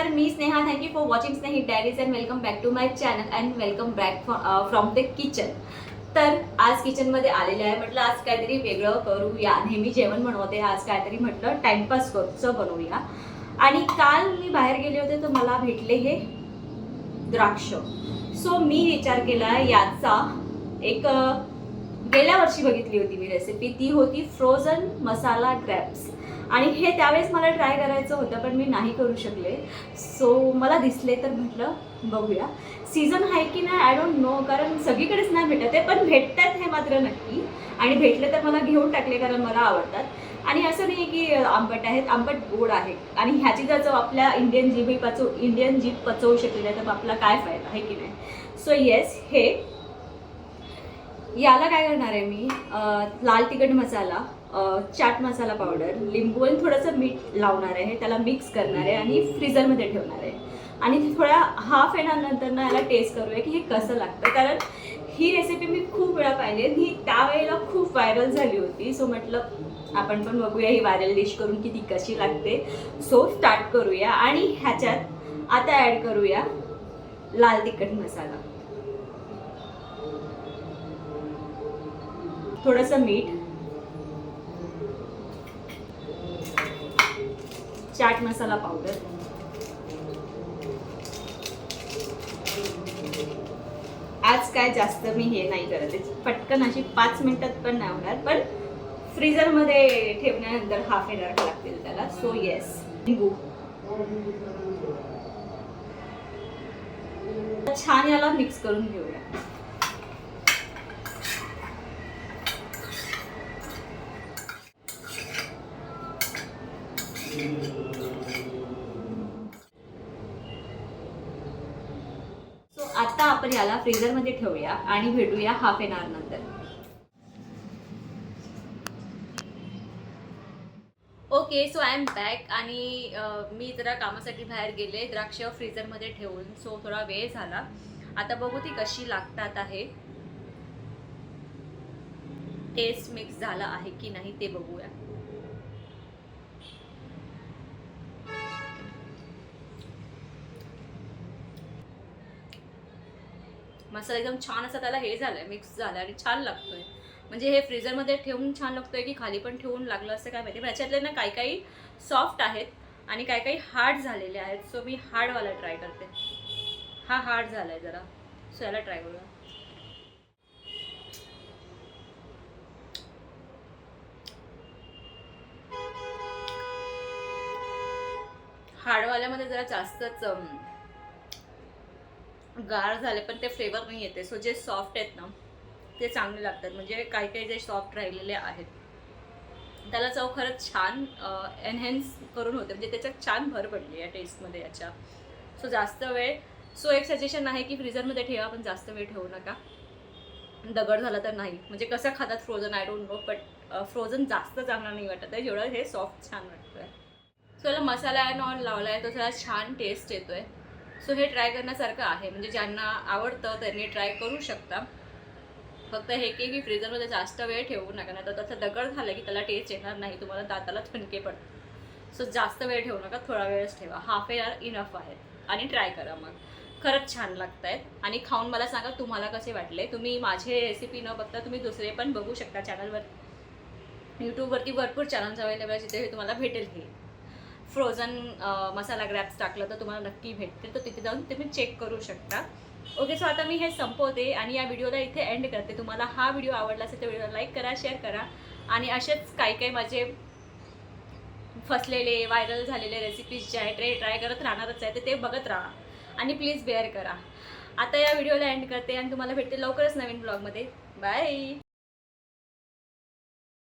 नमस्कार मी Sneha thank you for watching Snehi diaries and welcome back to my channel and welcome back from the kitchen तर आज किचनमध्ये आलेले आहे. म्हटलं आज काहीतरी वेगळं करूया. नेहमी जेवण बनवते. आज काहीतरी म्हटलं टाइमपास करूचं बनवूया. आणि काल मी बाहेर गेले होते तर मला भेटले हे द्राक्ष. सो मी विचार केला याचा एक गेल्या वर्षी बघितली होती मी रेसिपी ती होती फ्रोझन मसाला क्रॅप्स आणि हे त्यावेळेस मला ट्राय करायचं होतं पण मी नाही करू शकले. सो मला दिसले तर म्हटलं बघूया. सीझन आहे की नाही आय डोंट नो कारण सगळीकडेच नाही भेटत आहे पण भेटतात हे मात्र नक्की. आणि भेटले तर मला घेऊन टाकले कारण मला आवडतात. आणि असं नाही की आंबट आहेत आंबट गोड आहे. आणि ह्याची जर चव आपल्या इंडियन जीभ पचवू इंडियन जीभ पचवू शकली नाही तर आपला काय फायदा आहे की नाही? सो येस हे याला काय करणार आहे मी? लाल तिखट मसाला चाट मसाला पावडर लिंबू आणि थोडंसं मीठ लावणार आहे त्याला मिक्स करणार आहे आणि फ्रीझरमध्ये ठेवणार आहे. आणि थोड्या हाफ एन नंतर ना याला टेस्ट करूया की हे कसं लागतं कारण ही रेसिपी मी खूप वेळा पाहिली आणि ही त्यावेळेला खूप व्हायरल झाली होती. सो म्हटलं आपण पण बघूया ही व्हायरल डिश करून की ती कशी लागते. सो स्टार्ट करूया आणि ह्याच्यात आता ॲड करूया लाल तिखट मसाला. थोडंसं मीठ. चाट मसाला पावडर आज काय जास्त मी हे नाही करत पटकन अशी पाच मिनिटात पण नाही होणार पण फ्रीजरमध्ये ठेवण्यानंतर हाफ एन आवर लागतील त्याला. सो येस लिंबू छान याला मिक्स करून घेऊया. सो आता आपण याला फ्रीझरमध्ये ठेवूया आणि भेटूया हाफ एन आवर नंतर. Okay so I am back आणि मी जरा कामासाठी बाहेर गेले द्राक्ष फ्रीझरमध्ये ठेवून. सो थोडा वेळ झाला. आता बघू ती कशी लागतात आहे. टेस्ट मिक्स झाला आहे की नाही ते बघूया. मसाला एकदम छान असा त्याला हे झालं आहे मिक्स झालाय आणि छान लागतोय. म्हणजे हे फ्रीजरमध्ये ठेवून छान लागतोय की खाली पण ठेवून लागलं असं काय माहिती. पण याच्यातले ना काही काही सॉफ्ट आहेत आणि काही काही हार्ड झालेले आहेत. सो मी हार्डवाला ट्राय करते. हा हार्ड झालाय जरा. सो याला ट्राय करूया. हार्डवाल्यामध्ये जरा जास्तच गाळ गार झाले पण ते फ्लेवर नाही येते सो जे सॉफ्ट आहेत ना ते चांगले लागतात. म्हणजे काही काही जे सॉफ्ट राहिलेले आहेत त्याला चव खरंच छान एनहेन्स करून होते. म्हणजे त्याच्यात छान भर पडली आहे टेस्टमध्ये याच्या. सो जास्त वेळ सो एक सजेशन आहे की फ्रीझरमध्ये ठेवा पण जास्त वेळ ठेवू नका. दगड झाला तर नाही. म्हणजे कसं खातात frozen I don't know but frozen जास्त चांगला नाही वाटत आहे. जेवढं हे सॉफ्ट छान वाटतं आहे सो याला मसाला ॲड ऑन लावला आहे तो त्याला छान टेस्ट येतो आहे सो हे ट्राय करण्यासारखं आहे. म्हणजे ज्यांना आवडतं त्यांनी ट्राय करू शकता. फक्त हे की की फ्रीझरमध्ये जास्त वेळ ठेवू नका. नाही तर त्याचं दगड झालं की त्याला टेस्ट येणार नाही. तुम्हाला दाताला ठणके पडतात. सो जास्त वेळ ठेवू नका. थोडा वेळच ठेवा. हाफ एअर इनफ आहे. आणि ट्राय करा मग. खरंच छान लागत आहेत आणि खाऊन मला सांगा तुम्हाला कसे वाटले? तुम्ही माझे रेसिपी न बघता तुम्ही दुसरे पण बघू शकता चॅनलवर यूट्यूबवरती भरपूर चॅनल्स अवेलेबल आहे जिथे तुम्हाला भेटेल हे. फ्रोझन मसाला ग्रॅप्स टाकलं तर तुम्हाला नक्की भेटते तर तिथे जाऊन तुम्ही चेक करू शकता. ओके सो आता मी हे संपवते आणि या व्हिडिओला इथे एंड करते. तुम्हाला हा व्हिडिओ आवडला असेल तर व्हिडिओला लाईक करा शेअर करा. आणि असेच काही काही माझे फसलेले व्हायरल झालेले रेसिपीज जे आहे ट्रे ट्राय करत राहणारच आहे तर ते बघत राहा. आणि प्लीज बेअर करा. आता या व्हिडिओला एंड करते आणि तुम्हाला भेटते लवकरच नवीन ब्लॉगमध्ये बाय